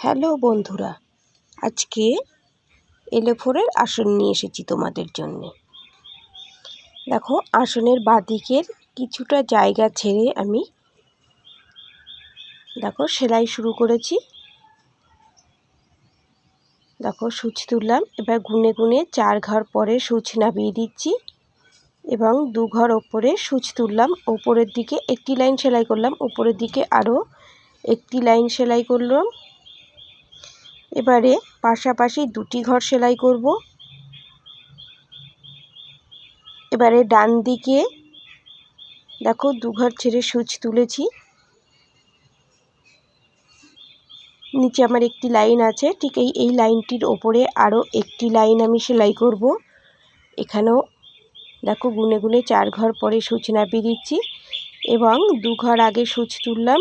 Hello বন্ধুরা, আজকে এলেফোরের আসন নিয়ে এসেছি তোমাদের জন্যে। দেখো, আসনের বাঁদিকের কিছুটা জায়গা ছেড়ে আমি দেখো সেলাই শুরু করেছি। দেখো, সুচ তুললাম, এবার গুনে গুনে চার ঘর পরে সুচ নামিয়ে দিচ্ছি এবং দু ঘর ওপরে সুচ তুললাম। ওপরের দিকে একটি লাইন সেলাই করলাম, ওপরের দিকে আরও একটি লাইন সেলাই করলাম। এবারে পাশাপাশি দুটি ঘর সেলাই করব। এবারে ডান দিকে দেখো দু ঘর ছেড়ে সুচ তুলেছি। নিচে আমার একটি লাইন আছে, ঠিক এই এই লাইনটির ওপরে আরও একটি লাইন আমি সেলাই করব। এখানেও দেখো গুনে গুনে চার ঘর পরে সুচ নাপিয়ে দিচ্ছি এবং দু ঘর আগে সুচ তুললাম।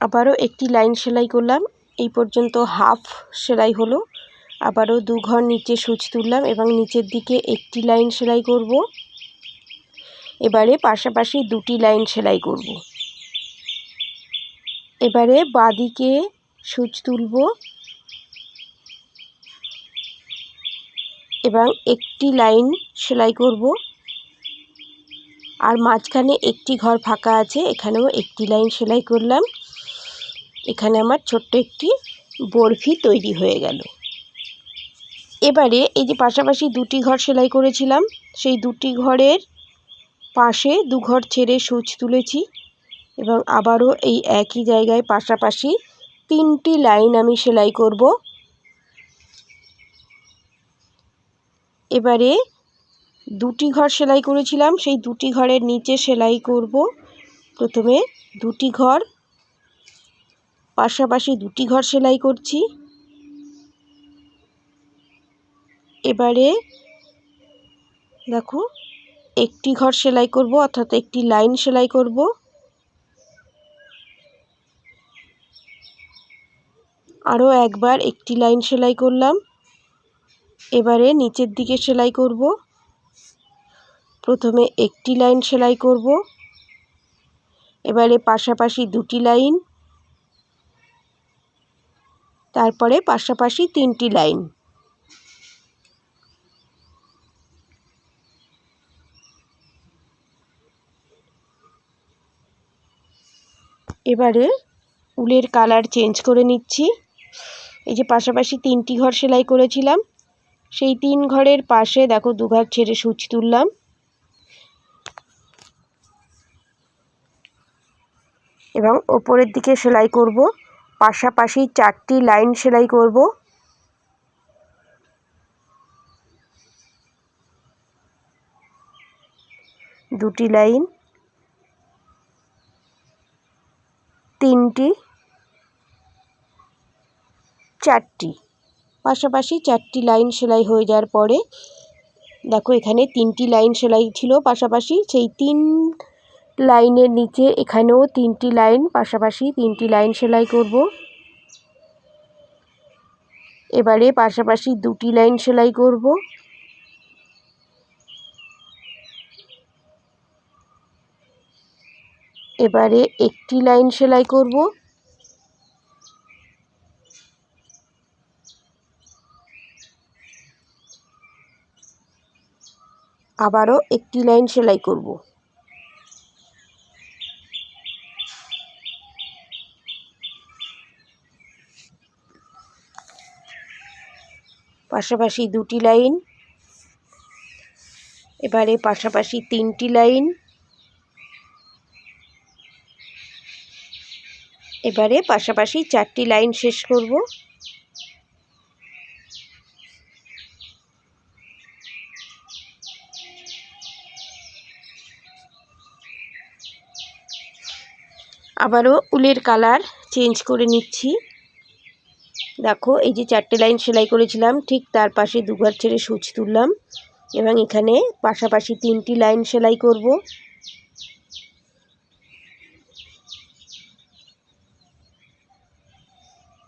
আবারও একটি লাইন সেলাই করলাম। এই পর্যন্ত হাফ সেলাই হলো। আবারও দু ঘর নিচে সুচ তুললাম এবং নিচের দিকে একটি লাইন সেলাই করব। এবারে পাশাপাশি দুটি লাইন সেলাই করব। এবারে বাদিকে সুচ তুলব। এবং একটি লাইন সেলাই করব। আর মাঝখানে একটি ঘর ফাঁকা আছে, এখানেও একটি লাইন সেলাই করলাম। এখানে আমার ছোট্ট একটি বরফি তৈরি হয়ে গেল। এবারে এই যে পাশাপাশি দুটি ঘর সেলাই করেছিলাম, সেই দুটি ঘরের পাশে দু ঘর ছেড়ে সুচ তুলেছি এবং আবারও এই একই জায়গায় পাশাপাশি তিনটি লাইন আমি সেলাই করব। এবারে দুটি ঘর সেলাই করেছিলাম, সেই দুটি ঘরের নিচে সেলাই করব। প্রথমে দুটি ঘর পাশাপাশি দুটি ঘর সেলাই করছি। এবারে দেখো, একটি ঘর সেলাই করব, অর্থাৎ একটি লাইন সেলাই করব। আরও একবার একটি লাইন সেলাই করলাম। এবারে নিচের দিকে সেলাই করব। প্রথমে একটি লাইন সেলাই করব। এবারে পাশাপাশি দুটি লাইন। তারপরে পাশাপাশি তিনটি লাইন। এবারে উলের কালার চেঞ্জ করে নিচ্ছি। এই যে পাশাপাশি তিনটি ঘর সেলাই করেছিলাম। সেই তিন ঘরের পাশে দেখো দুঘর ছেড়ে সুচ তুললাম। এবং ওপরের দিকে সেলাই করব। পাশাপাশি চারটি লাইন সেলাই করব। দুটি লাইন। তিনটি। চারটি। পাশাপাশি চারটি লাইন সেলাই হয়ে যাওয়ার পরে দেখো এখানে তিনটি লাইন সেলাই ছিল, পাশাপাশি সেই তিন লাইনের নিচে এখানেও তিনটি লাইন, পাশাপাশি তিনটি লাইন সেলাই করব। এবারে পাশাপাশি দুটি লাইন সেলাই করব। এবারে একটি লাইন সেলাই করব। আবারও একটি লাইন সেলাই করব। পাশাপাশি দুটি লাইন। এবারে পাশাপাশি তিনটি লাইন। এবারে পাশাপাশি চারটি লাইন শেষ করব। আবারও উলের কালার চেঞ্জ করে নিচ্ছি। দেখো, এই যে চারটে লাইন সেলাই করেছিলাম, ঠিক তার পাশে দুঘর ছেড়ে সুচ তুললাম এবং এখানে পাশাপাশি তিনটি লাইন সেলাই করব।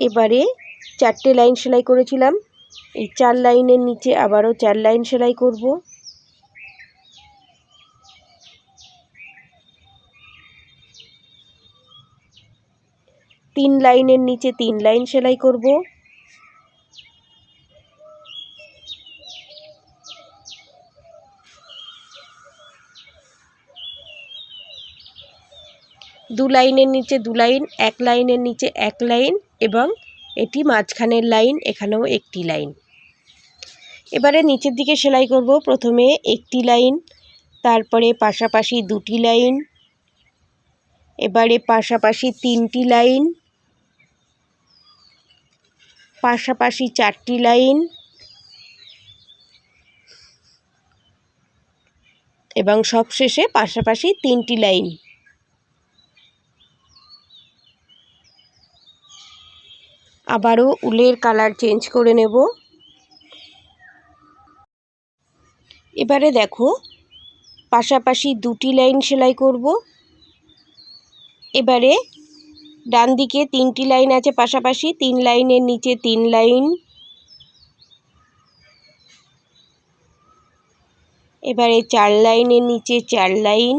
এবারে চারটে লাইন সেলাই করেছিলাম, এই চার লাইনের নিচে আবারও চার লাইন সেলাই করব। তিন লাইনের নিচে তিন লাইন সেলাই করব। দু লাইনের নিচে দু লাইন, এক লাইনের নিচে এক লাইন এবং এটি মাঝখানের লাইন, এখানেও একটি লাইন। এবারে নিচের দিকে সেলাই করব, প্রথমে একটি লাইন, তারপরে পাশাপাশি দুটি লাইন, এবারে পাশাপাশি তিনটি লাইন পাশাপাশি চারটি লাইন এবং সবশেষে পাশাপাশি তিনটি লাইন। আবারও উলের কালার চেঞ্জ করে নেব। এবারে দেখো, পাশাপাশি দুটি লাইন সেলাই করব। এবারে ডান দিকে তিনটি লাইন আছে পাশাপাশি, তিন লাইনের নিচে তিন লাইন। এবারে চার লাইনের নিচে চার লাইন।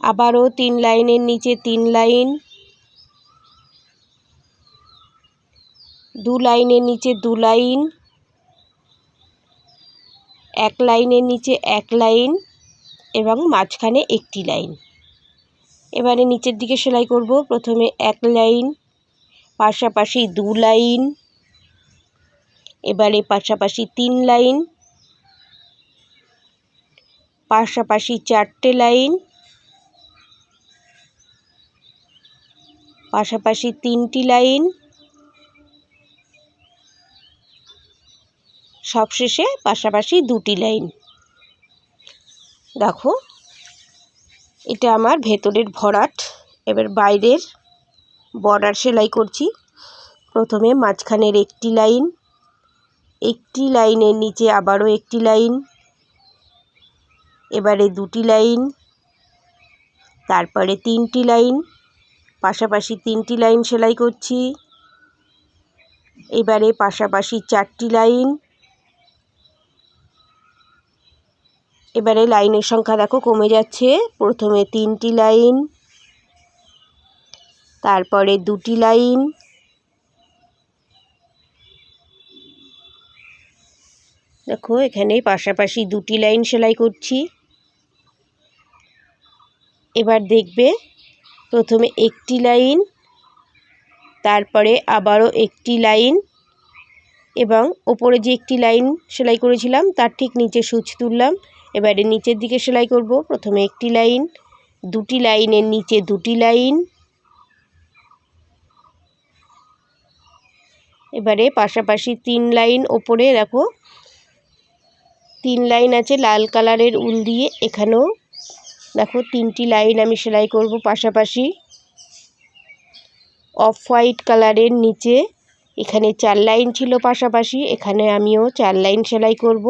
আবারও তিন লাইনের নিচে তিন লাইন। দু লাইনের নিচে দু লাইন। এক লাইনের নিচে এক লাইন। এবং মাঝখানে একটি লাইন। এবারে নিচের দিকে সেলাই করব। প্রথমে এক লাইন, পাশাপাশি দু লাইন, এবারে পাশাপাশি তিন লাইন, পাশাপাশি চারটে লাইন, পাশাপাশি তিনটি লাইন। সবশেষে পাশাপাশি দুটি লাইন। দেখো, এটা আমার ভেতরের ভরাট। এবার বাইরের বর্ডার সেলাই করছি। প্রথমে মাঝখানের একটি লাইন একটি লাইনের নিচে আবারও একটি লাইন এবারে দুটি লাইন তারপরে তিনটি লাইন পাশাপাশি তিনটি লাইন সেলাই করছি। এবারে পাশাপাশি চারটি লাইন এবারে লাইনের সংখ্যা দেখো কমে যাচ্ছে। প্রথমে তিনটি লাইন, তারপরে দুটি লাইন, দেখো এখানে পাশাপাশি দুটি লাইন সেলাই করছি। এবার দেখবে প্রথমে একটি লাইন, তারপরে আবারও একটি লাইন এবং ওপরে যে একটি লাইন সেলাই করেছিলাম তার ঠিক নিচে সুচ তুললাম। এবারে নিচের দিকে সেলাই করব। প্রথমে একটি লাইন, দুটি লাইনের নিচে দুটি লাইন। এবারে পাশাপাশি তিন লাইন ওপরে, দেখো, তিন লাইন আছে লাল কালারের উল দিয়ে এখানেও। দেখো, তিনটি লাইন আমি সেলাই করব পাশাপাশি। অফ হোয়াইট কালারের নিচে এখানে চার লাইন ছিল পাশাপাশি, এখানে আমিও চার লাইন সেলাই করব।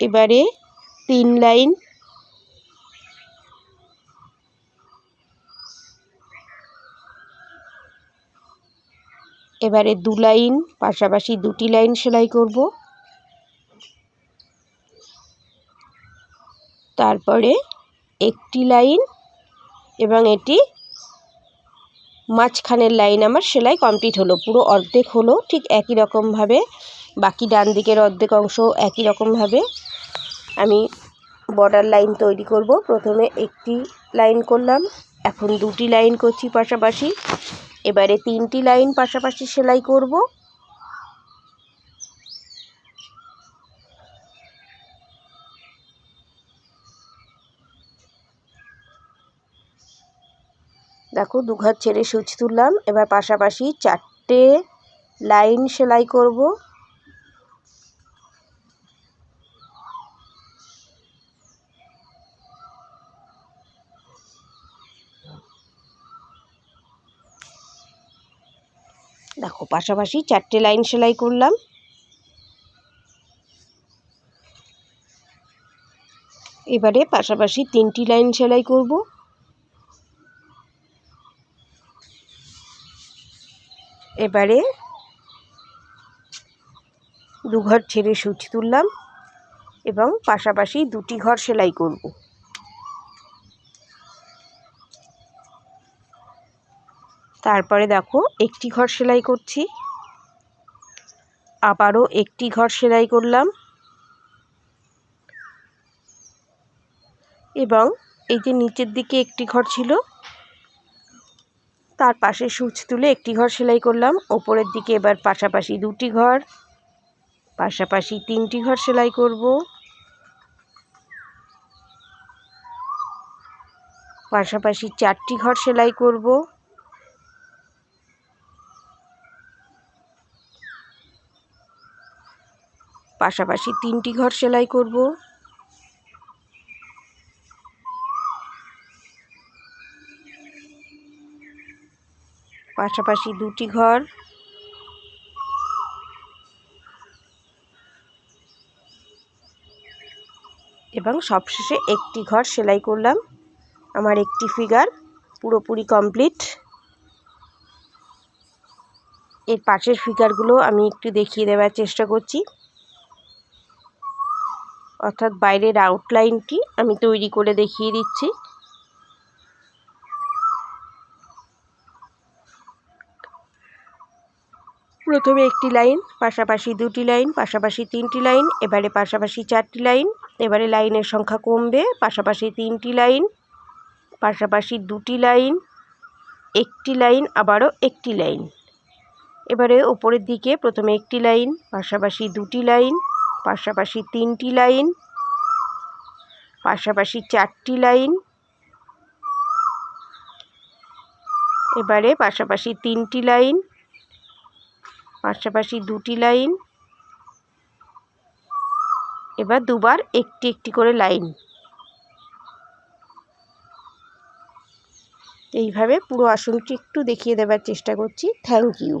এবারে তিন লাইন। এবারে দু লাইন, পাশাপাশি দুটি লাইন সেলাই করব। তারপরে একটি লাইন এবং এটি মাঝখানের লাইন আমার সেলাই কমপ্লিট হলো, পুরো অর্ধেক হলো, ঠিক একই রকমভাবে, বাকি ডান দিকের অর্ধেক অংশ একই রকমভাবে। আমি বর্ডার লাইন তৈরি করব। প্রথমে একটি লাইন করলাম, এখন দুটি লাইন করছি পাশাপাশি। এবারে তিনটি লাইন পাশাপাশি সেলাই করব। দেখো দুঘর ছেড়ে সুচ তুললাম। এবার পাশাপাশি চারটে লাইন সেলাই করব। দেখো, পাশাপাশি চারটে লাইন সেলাই করলাম। এবারে পাশাপাশি তিনটি লাইন সেলাই করব। দু ঘর ছেড়ে সূচ তুললাম এবং পাশাপাশি দুটি ঘর সেলাই করব। তারপরে দেখো, একটি ঘর সেলাই করছি। আবারও একটি ঘর সেলাই করলাম। এবং এই যে নিচের দিকে একটি ঘর ছিল, তার পাশে সূচ তুলে একটি ঘর সেলাই করলাম। ওপরের দিকে এবার পাশাপাশি দুটি ঘর, পাশাপাশি তিনটি ঘর সেলাই করব। পাশাপাশি চারটি ঘর সেলাই করব। পাশাপাশি তিনটি ঘর সেলাই করব। পাশাপাশি দুটি ঘর। এবং সবশেষে একটি ঘর সেলাই করলাম। আমার একটি ফিগার পুরোপুরি কমপ্লিট। এর পাশের ফিগারগুলো আমি একটু দেখিয়ে দেওয়ার চেষ্টা করছি। অর্থাৎ বাইরের আউটলাইনটি আমি তৈরি করে দেখিয়ে দিচ্ছি। প্রথমে একটি লাইন পাশাপাশি দুটি লাইন পাশাপাশি তিনটি লাইন এবারে পাশাপাশি চারটি লাইন এবারে লাইনের সংখ্যা কমবে, পাশাপাশি তিনটি লাইন পাশাপাশি দুটি লাইন একটি লাইন আবারও একটি লাইন এবারে ওপরের দিকে প্রথমে একটি লাইন পাশাপাশি দুটি লাইন পাশাপাশি তিনটি লাইন, পাশাপাশি চারটি লাইন। এবারে পাশাপাশি তিনটি লাইন, পাশাপাশি দুটি লাইন। এবার দুবার একটি একটি করে লাইন। এইভাবে পুরো আসনটি একটু দেখিয়ে দেওয়ার চেষ্টা করছি। Thank you.